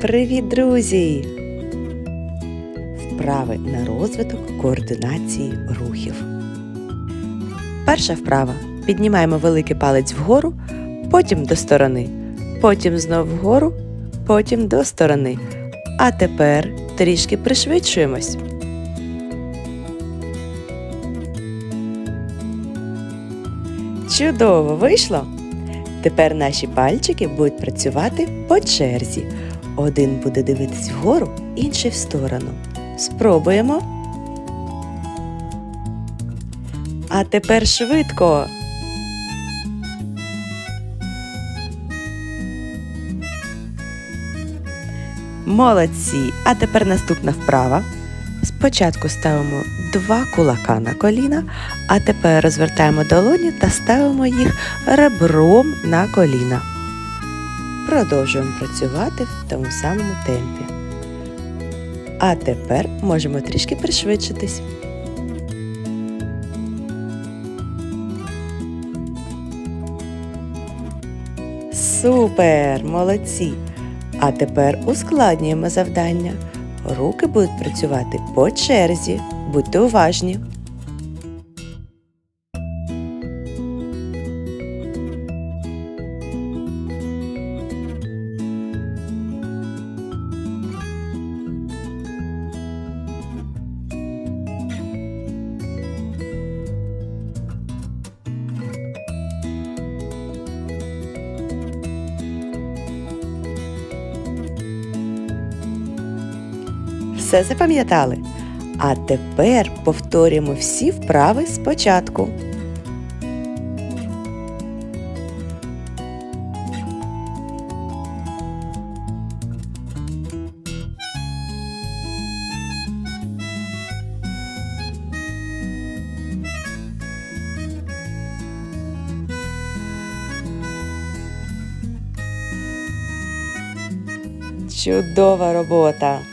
Привіт, друзі! Вправи на розвиток координації рухів. Перша вправа. Піднімаємо великий палець вгору, потім до сторони, потім знов вгору, потім до сторони. А тепер трішки пришвидшуємось. Чудово вийшло! Тепер наші пальчики будуть працювати по черзі. Один буде дивитись вгору, інший в сторону. Спробуємо. А тепер швидко. Молодці! А тепер наступна вправа. Спочатку ставимо два кулака на коліна, а тепер розвертаємо долоні та ставимо їх ребром на коліна. Продовжуємо працювати в тому самому темпі. А тепер можемо трішки пришвидшитись. Супер! Молодці! А тепер ускладнюємо завдання. Руки будуть працювати по черзі. Будьте уважні. Все запам'ятали? А тепер повторюємо всі вправи спочатку. Чудова робота!